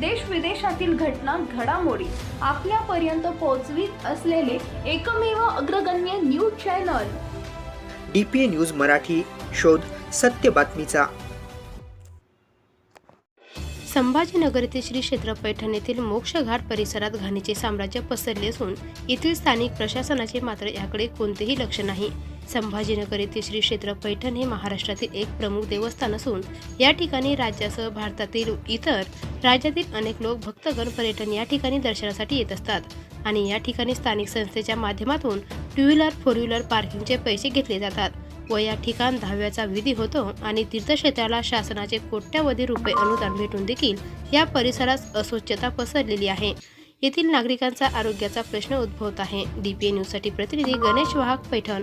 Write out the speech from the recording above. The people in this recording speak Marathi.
देश विदेशातील घटना घडामोडी आपल्यापर्यंत पोहोचवीत असलेले एकमेव अग्रगण्य news channel. D P A news Marathi शोध सत्य बातमीचा. संभाजीनगर येथील श्री क्षेत्र पैठण येथील मोक्षघाट परिसरात घाणीचे साम्राज्य पसरले असून येथील स्थानिक प्रशासनाचे मात्र याकडे कोणतेही लक्ष नाही. संभाजीनगर येथील श्री क्षेत्र पैठण हे महाराष्ट्रातील एक प्रमुख देवस्थान असून या ठिकाणी राज्यासह भारतातील इतर राज्यातील अनेक लोक भक्तगण पर्यटन या ठिकाणी दर्शनासाठी येत असतात. आणि या ठिकाणी स्थानिक संस्थेच्या माध्यमातून टू व्हीलर फोर व्हीलर पार्किंगचे पैसे घेतले जातात व या ठिकाण दहाव्याचा विधी होतो आणि तीर्थक्षेत्राला शासनाचे कोट्यावधी रुपये अनुदान भेटून देखील या परिसरात अस्वच्छता पसरलेली आहे. येथील नागरिकांचा आरोग्याचा प्रश्न उद्भवत आहे. डीपीए न्यूजसाठी प्रतिनिधी गणेश वाहक पैठण.